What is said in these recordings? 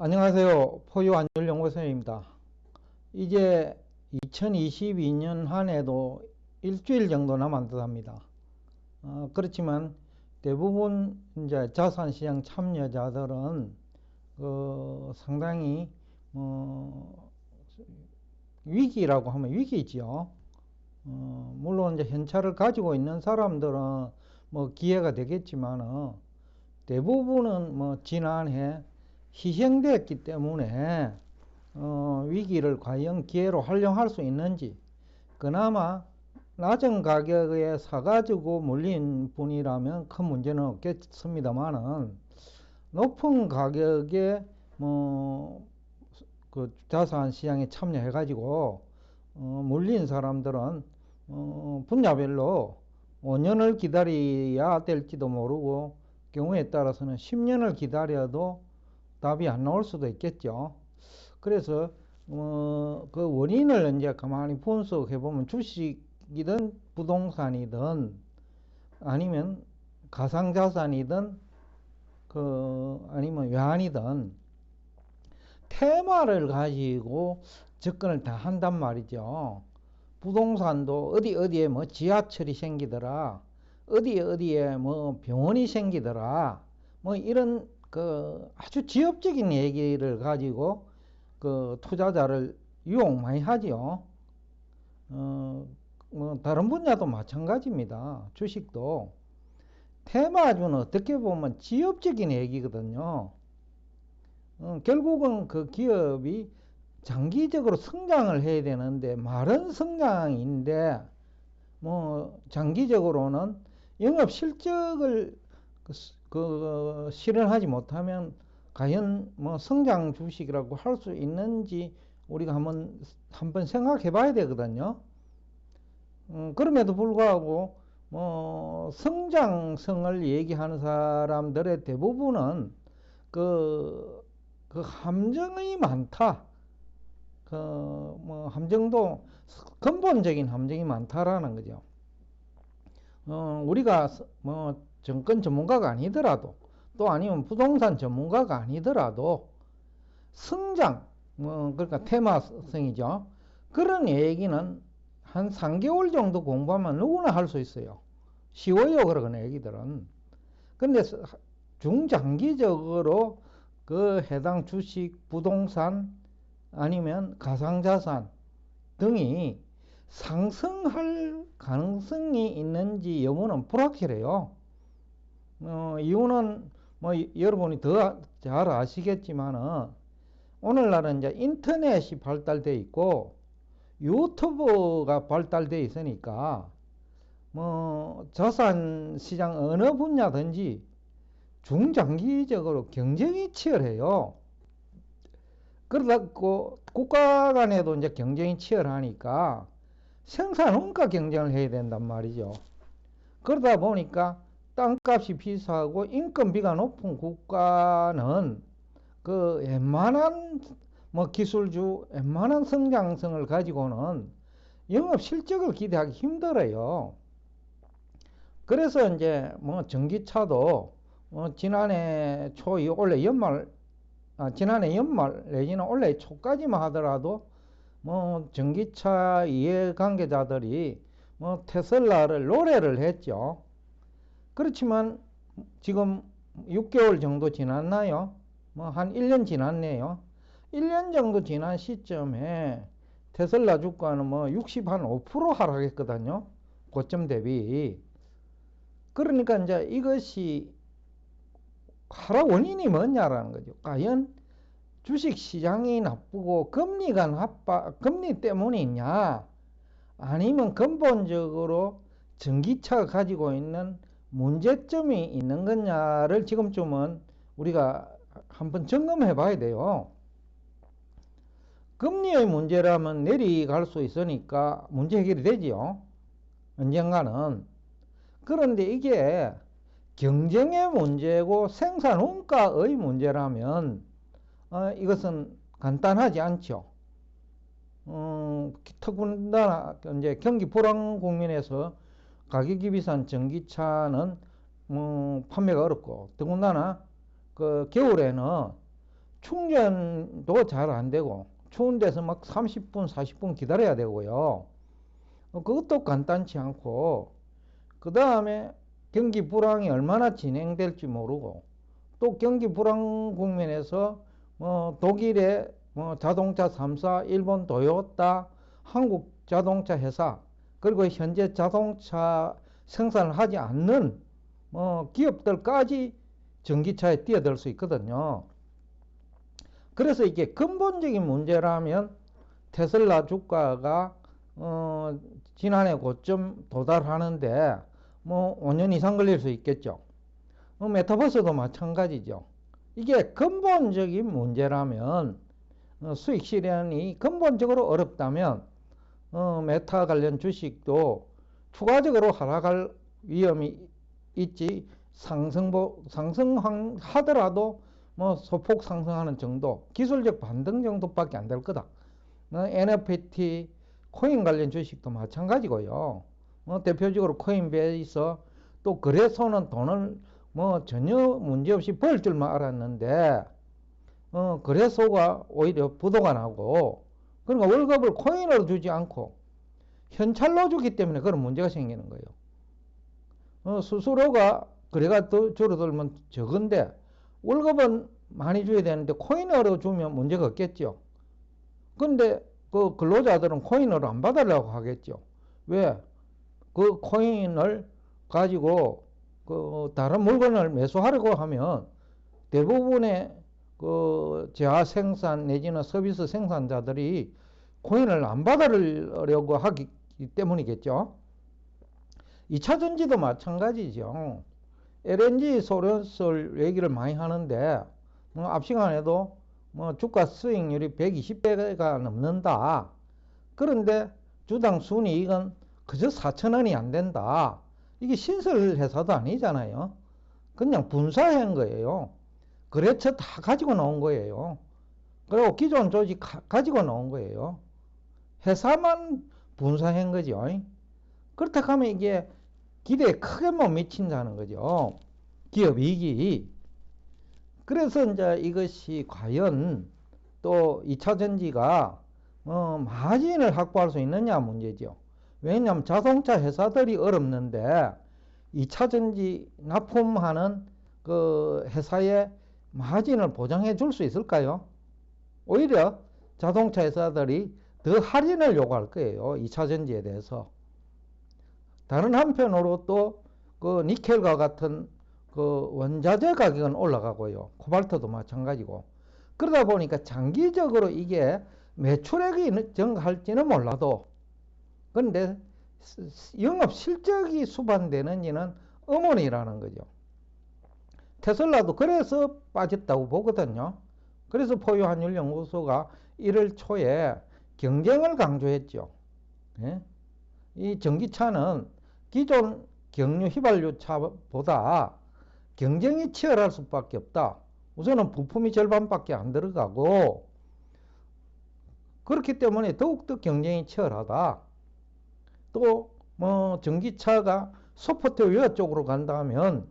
안녕하세요. 포유 안전연구소입니다. 이제 2022년 한 해도 일주일 정도 남은 듯 합니다. 어, 그렇지만 대부분 이제 자산시장 참여자들은 그 상당히 어, 위기라고 하면 위기죠. 어, 물론 이제 현찰을 가지고 있는 사람들은 뭐 기회가 되겠지만 대부분은 뭐 지난해 희생됐기 때문에 어, 위기를 과연 기회로 활용할 수 있는지 그나마 낮은 가격에 사가지고 물린 분이라면 큰 문제는 없겠습니다만은 높은 가격에 뭐 그 자산 시장에 참여해 가지고 어, 물린 사람들은 어, 분야별로 5년을 기다려야 될지도 모르고 경우에 따라서는 10년을 기다려도 답이 안 나올 수도 있겠죠. 그래서 어, 그 원인을 이제 가만히 분석해 보면 주식이든 부동산이든 아니면 가상자산이든 그 아니면 외환이든 테마를 가지고 접근을 다 한단 말이죠. 부동산도 어디 어디에 뭐 지하철이 생기더라. 어디 어디에 뭐 병원이 생기더라. 뭐 이런 그 아주 지엽적인 얘기를 가지고 그 투자자를 유혹 많이 하지요. 어, 뭐 다른 분야도 마찬가지입니다. 주식도 테마주는 어떻게 보면 지엽적인 얘기거든요. 어, 결국은 그 기업이 장기적으로 성장을 해야 되는데 말은 성장인데 뭐 장기적으로는 영업 실적을 그, 그 실현하지 못하면 과연 뭐 성장 주식이라고 할 수 있는지 우리가 한번 한번 생각해 봐야 되거든요. 음, 그럼에도 불구하고 뭐 성장성을 얘기하는 사람들의 대부분은 그, 그 함정이 많다. 그 뭐 함정도 근본적인 함정이 많다라는 거죠. 어, 우리가 뭐 정권 전문가가 아니더라도 또 아니면 부동산 전문가가 아니더라도 성장 뭐 그러니까 테마성이죠. 그런 얘기는 한 3개월 정도 공부하면 누구나 할 수 있어요. 쉬워요 그런 얘기들은. 근데 중장기적으로 그 해당 주식, 부동산 아니면 가상자산 등이 상승할 가능성이 있는지 여부는 불확실해요. 어, 이유는 뭐 여러분이 더 잘 아시겠지만은 오늘날은 이제 인터넷이 발달돼 있고 유튜브가 발달돼 있으니까 뭐 자산 시장 어느 분야든지 중장기적으로 경쟁이 치열해요. 그러다고 국가 간에도 이제 경쟁이 치열하니까 생산 원가 경쟁을 해야 된단 말이죠. 그러다 보니까 땅값이 비싸고 인건비가 높은 국가는 그 웬만한 뭐 기술주 웬만한 성장성을 가지고는 영업 실적을 기대하기 힘들어요. 그래서 이제 뭐 전기차도 뭐 지난해 초 올해 연말 아, 지난해 연말 내지는 올해 초까지만 하더라도 뭐 전기차 이해 관계자들이 뭐 테슬라를 노래를 했죠. 그렇지만 지금 6개월 정도 지났나요? 뭐 한 1년 지났네요. 1년 정도 지난 시점에 테슬라 주가는 뭐 60, 한 5% 하락했거든요. 고점 대비. 그러니까 이제 이것이 하락 원인이 뭐냐라는 거죠. 과연 주식 시장이 나쁘고 금리가 나빠, 금리 때문이냐? 아니면 근본적으로 전기차가 가지고 있는 문제점이 있는 거냐를 지금쯤은 우리가 한번 점검해 봐야 돼요. 금리의 문제라면 내리갈 수 있으니까 문제 해결이 되지요. 언젠가는. 그런데 이게 경쟁의 문제고 생산 원가의 문제라면 어, 이것은 간단하지 않죠. 어, 더군다나 이제 경기 불황 국면에서 가격이 비싼 전기차는 뭐 판매가 어렵고 더군다나 그 겨울에는 충전도 잘 안 되고 추운 데서 막 30분, 40분 기다려야 되고요. 어, 그것도 간단치 않고 그 다음에 경기 불황이 얼마나 진행될지 모르고 또 경기 불황 국면에서 뭐 독일의 뭐 자동차 3사, 일본 도요타, 한국 자동차 회사 그리고 현재 자동차 생산을 하지 않는 뭐 기업들까지 전기차에 뛰어들 수 있거든요. 그래서 이게 근본적인 문제라면 테슬라 주가가 어 지난해 고점 도달하는데 뭐 5년 이상 걸릴 수 있겠죠. 어 메타버스도 마찬가지죠. 이게 근본적인 문제라면 어 수익 실현이 근본적으로 어렵다면 어 메타 관련 주식도 추가적으로 하락할 위험이 있지 상승보 상승하더라도 뭐 소폭 상승하는 정도 기술적 반등 정도밖에 안 될 거다. 어, NFT 코인 관련 주식도 마찬가지고요. 뭐 대표적으로 코인베이스 또 거래소는 돈을 뭐 전혀 문제없이 벌 줄만 알았는데 어, 거래소가 오히려 부도가 나고 그러니까 월급을 코인으로 주지 않고 현찰로 주기 때문에 그런 문제가 생기는 거예요. 어, 수수료가 거래가 더 줄어들면 적은데 월급은 많이 줘야 되는데 코인으로 주면 문제가 없겠죠. 근데 그 근로자들은 코인으로 안 받으려고 하겠죠. 왜? 그 코인을 가지고 그 다른 물건을 매수하려고 하면 대부분의 그 재화 생산 내지는 서비스 생산자들이 코인을 안 받으려고 하기 때문이겠죠. 2차 전지도 마찬가지죠. LNG 소련설 얘기를 많이 하는데 뭐 앞 시간에도 뭐 주가 수익률이 120배가 넘는다. 그런데 주당 순이익은 그저 4천 원이 안 된다. 이게 신설 회사도 아니잖아요. 그냥 분사한 거예요. 거래처 다 가지고 나온 거예요. 그리고 기존 조직 가 지고 나온 거예요. 회사만 분사한 거죠. 그렇다 하면 이게 기대에 크게 못 미친다는 거죠. 기업 이익이. 그래서 이제 이것이 과연 또 2차 전지가 어, 마진을 확보할 수 있느냐 문제죠. 왜냐하면 자동차 회사들이 어렵는데 2차 전지 납품하는 그 회사의 마진을 보장해 줄 수 있을까요? 오히려 자동차 회사들이 더 할인을 요구할 거예요. 2차 전지에 대해서. 다른 한편으로 또 그 니켈과 같은 그 원자재 가격은 올라가고요. 코발트도 마찬가지고. 그러다 보니까 장기적으로 이게 매출액이 증가할지는 몰라도 그런데 영업 실적이 수반되는 이는 어머니라는 거죠. 테슬라도 그래서 빠졌다고 보거든요. 그래서 포유한율 연구소가 1월 초에 경쟁을 강조했죠. 예? 이 전기차는 기존 경유 휘발유 차보다 경쟁이 치열할 수밖에 없다. 우선은 부품이 절반밖에 안 들어가고 그렇기 때문에 더욱더 경쟁이 치열하다. 또 뭐 전기차가 소프트웨어 쪽으로 간다면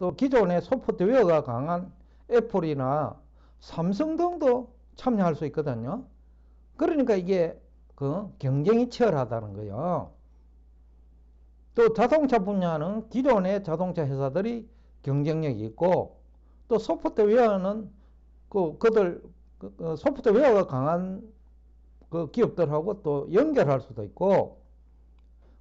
또 기존의 소프트웨어가 강한 애플이나 삼성 등도 참여할 수 있거든요. 그러니까 이게 그 경쟁이 치열하다는 거예요. 또 자동차 분야는 기존의 자동차 회사들이 경쟁력이 있고 또 소프트웨어는 그 그들 그, 그 소프트웨어가 강한 그 기업들하고 또 연결할 수도 있고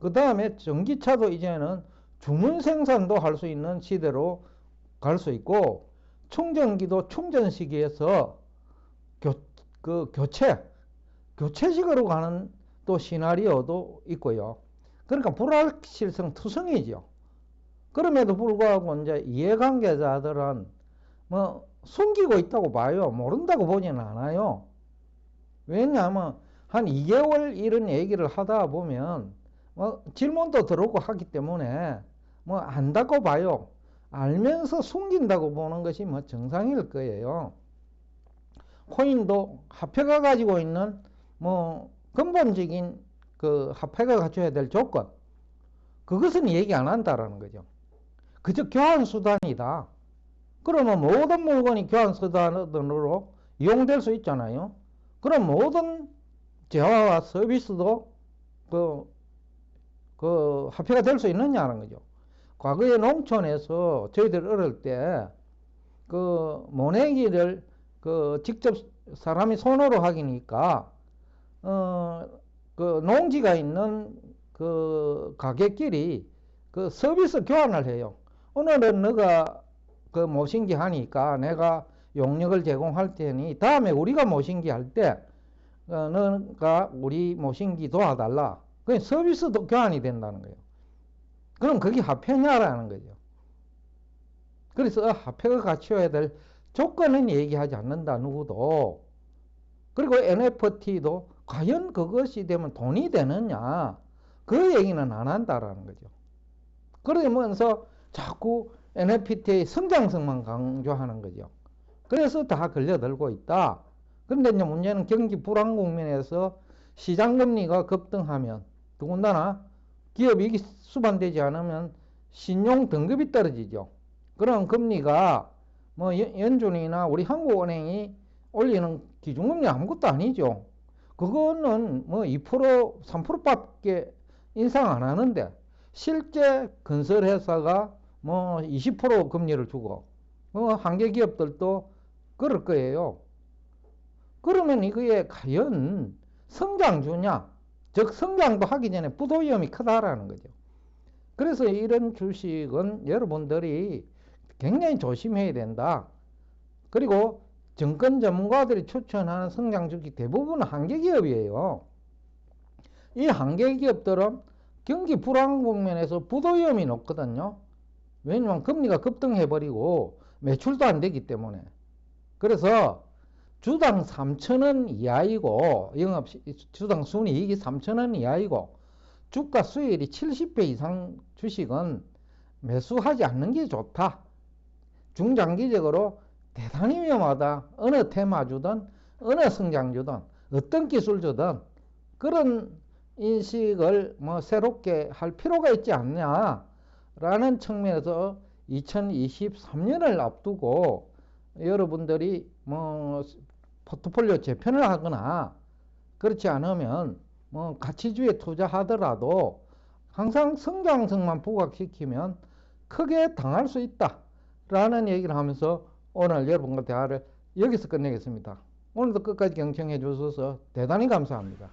그 다음에 전기차도 이제는 주문 생산도 할 수 있는 시대로 갈 수 있고 충전기도 충전 시기에서 교, 그 교체 교체식으로 가는 또 시나리오도 있고요. 그러니까 불확실성 투성이죠. 그럼에도 불구하고 이제 이해관계자들은 뭐 숨기고 있다고 봐요. 모른다고 보지는 않아요. 왜냐하면 한 2개월 이런 얘기를 하다 보면 뭐 질문도 들어오고 하기 때문에 뭐 안다고 봐요. 알면서 숨긴다고 보는 것이 뭐 정상일 거예요. 코인도 화폐가 가지고 있는 뭐 근본적인 그 화폐가 갖춰야 될 조건 그것은 얘기 안 한다라는 거죠. 그저 교환 수단이다. 그러면 모든 물건이 교환 수단으로 이용될 수 있잖아요. 그럼 모든 재화와 서비스도 그, 그 화폐가 될 수 있느냐는 거죠. 과거에 농촌에서 저희들 어릴 때 그 모내기를 그 직접 사람이 손으로 하기니까 어 그 농지가 있는 그 가게끼리 그 서비스 교환을 해요. 오늘은 너가 그 모신기 하니까 내가 용역을 제공할 테니 다음에 우리가 모신기 할때 어, 너가 우리 모신기 도와달라. 그 서비스도 교환이 된다는 거예요. 그럼 그게 화폐냐라는 거죠. 그래서 화폐가 갖춰야 될 조건은 얘기하지 않는다 누구도. 그리고 NFT도 과연 그것이 되면 돈이 되느냐 그 얘기는 안 한다라는 거죠. 그러면서 자꾸 NFT의 성장성만 강조하는 거죠. 그래서 다 걸려들고 있다. 그런데 이제 문제는 경기 불안 국면에서 시장 금리가 급등하면 더군다나 기업 이익이 수반되지 않으면 신용 등급이 떨어지죠. 그럼 금리가 뭐 연준이나 우리 한국은행이 올리는 기준금리 아무것도 아니죠. 그거는 뭐 2% 3%밖에 인상 안 하는데 실제 건설회사가 뭐 20% 금리를 주고 뭐 한계 기업들도 그럴 거예요. 그러면 이거에 과연 성장 주냐? 즉 성장도 하기 전에 부도 위험이 크다라는 거죠. 그래서 이런 주식은 여러분들이 굉장히 조심해야 된다. 그리고 정권 전문가들이 추천하는 성장주기 대부분 한계 기업이에요. 이 한계 기업들은 경기 불안 국면에서 부도 위험이 높거든요. 왜냐하면 금리가 급등해버리고 매출도 안 되기 때문에. 그래서 주당 3천원 이하이고 영업 주당 순이익이 3천원 이하이고 주가 수익이 70배 이상 주식은 매수하지 않는 게 좋다. 중장기적으로 대단히 위험하다. 어느 테마주든 어느 성장주든 어떤 기술주든 그런 인식을 뭐 새롭게 할 필요가 있지 않냐라는 측면에서 2023년을 앞두고 여러분들이 뭐 포트폴리오 재편을 하거나 그렇지 않으면 뭐 가치주에 투자하더라도 항상 성장성만 부각시키면 크게 당할 수 있다. 라는 얘기를 하면서 오늘 여러분과 대화를 여기서 끝내겠습니다. 오늘도 끝까지 경청해 주셔서 대단히 감사합니다.